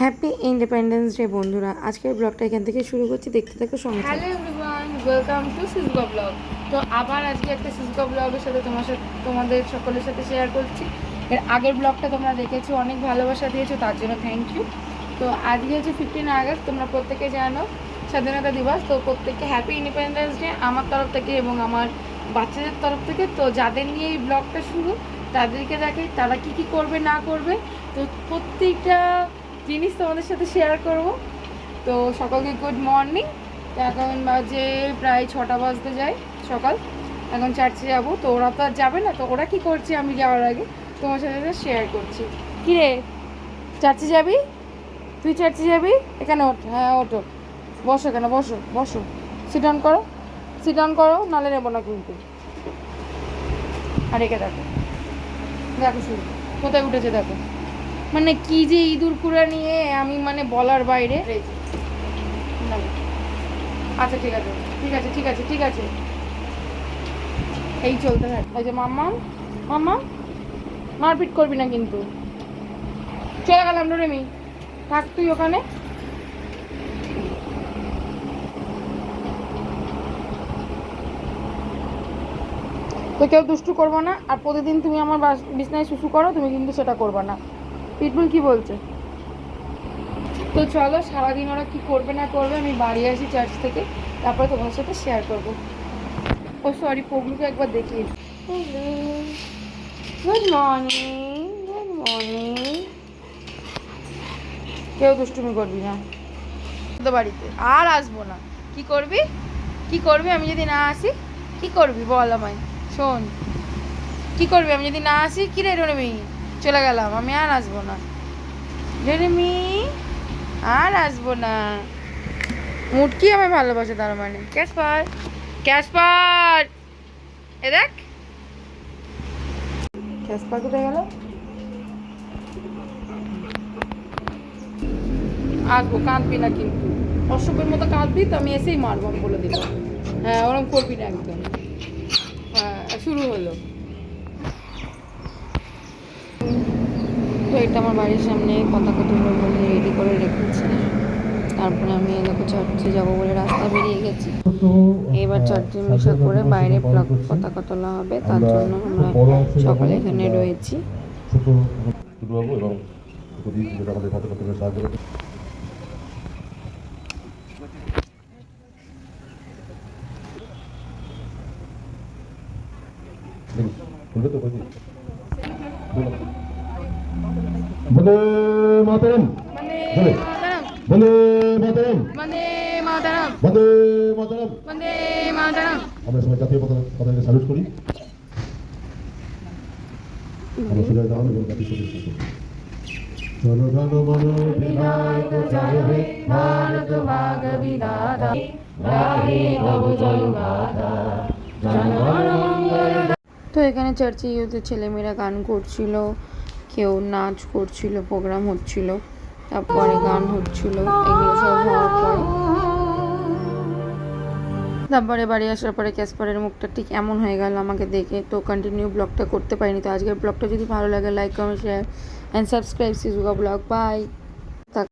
Happy independence day বন্ধুরা। আজকের ব্লগটা এখান থেকে শুরু করছি। দেখতে থাকো থাকো। হ্যালো এভরিওয়ান ওয়েলকাম টু সিজগা ব্লগ তো আবার আজকে একটা সিজগা ব্লগের সাথে তোমার সাথে তোমাদের সকলের সাথে শেয়ার করছি। এর আগের ব্লগটা তোমরা দেখেছ, অনেক ভালোবাসা দিয়েছ, তার জন্য থ্যাংক ইউ তো আজকে হচ্ছে ফিফটিন আগস্ট, তোমরা প্রত্যেকে জানো, স্বাধীনতা দিবস। তো প্রত্যেককে হ্যাপি ইন্ডিপেন্ডেন্স ডে আমার তরফ থেকে এবং আমার বাচ্চাদের তরফ থেকে। তো যাদের নিয়ে এই ব্লগটা শুরু, তাদেরকে দেখে তারা কি কি করবে, না করবে। তো প্রত্যেকটা জিনিস তোমাদের সাথে শেয়ার করব। তো সকলকে গুড মর্নিং এখন বাজে প্রায় ছটা বাজতে যায় সকাল। এখন চার্চে যাব। তো ওরা তো আর যাবে না। তো ওরা কি করছে আমি যাওয়ার আগে তোমার সাথে শেয়ার করছি। কি রে? চার্চে যাবি? তুই চার্চে যাবি? এখানে ওঠ। হ্যাঁ ওঠো বসো এখানে, বসো বসো। সিট অন করো। সিট অন করো নালে নেব না কিন্তু। আর একে দেখো। দেখো শুরু কোথায় উঠেছে দেখো। মানে কি যে ইঁদুর কুড়া নিয়ে আমি মানে বলার বাইরে। আচ্ছা ঠিক আছে। ঠিক আছে ঠিক আছে ঠিক আছে। এই চলতে থাক। যে মাম্মা মাম্মা, মারপিট করবি না কিন্তু। চলে গেলাম রেমি। থাক তুই ওখানে। তো কেউ দুষ্টু করব না। আর প্রতিদিন তুমি আমার বিছনায় শুশু করো, তুমি কিন্তু সেটা করবে না। পিটবুল কি বলছে? তো চলো সারাদিন ওরা কি করবে না করবে আমি বাড়ি আসি চার্চ থেকে তারপরে তোমার সাথে শেয়ার করব। ও সরি পগলুকে একবার দেখিয়ে গুড মর্নিং গুড মর্নিং কেউ দুষ্টুমি করবি না। তো বাড়িতে। আর আসব না। কি করবি? কি করবি? আমি যদি না আসি কি করবি বল আমায়। শোন। কি করবি? আমি যদি না আসি কি রে রেমি চলে গেলাম, আমি আর আসব না। রেমি আর আসব না। মুটকি আমি ভালোবাসে তার মানে। Kasper Kasper! এ দেখ। ক্যাসপার কোথায় গেল? আসব, কাঁদবি না কিন্তু। অসভ্যের মতো কাঁদবি তো, আমি এসেই মারবো, আমি বলে দিলাম। হ্যাঁ ওরকম করবি না একদম। হ্যাঁ শুরু হলো। এটা আমার বাড়ির সামনে পতাকা তুলো বলে রেডি করে রেখেছি। তারপরে আমি দেখো চার্চে যাব বলে রাস্তা বেরিয়ে গেছি। এবার চার্চে মিশা করে বাইরে পতাকা তোলা হবে তার জন্য আমরা সকালে এখানে রয়েছি। বলে মাতারাম। মানে বলে। মাতারাম। বলে মাতারাম। আমরা সবাই জাতীয় পতাকা পতাকাকে স্যালুট করি। আমরা সোজা দাঁড়ানো এবং জাতীয় সংগীত শুরু করি। জনগণ মন বিনায়ক জয় হে ভারত ভাগ বিধাতা। রাহে প্রভু জয় গাথা জনগণ মঙ্গল। তো এখানে চার্চে ইউথের ছেলেমেয়েরা গান করছিল। কেউ নাচ করছিল প্রোগ্রাম হচ্ছিল, তারপরে গান হচ্ছিল, এগুলো সব হওয়ার পরে। তারপরে বাড়ি আসার পরে ক্যাসপারের মুখটা ঠিক এমন হয়ে গেল আমাকে দেখে, তো কন্টিনিউ ব্লগটা করতে পারিনি। তো আজকের ব্লগটা যদি ভালো লাগে like comment share and subscribe সিজুগা blog by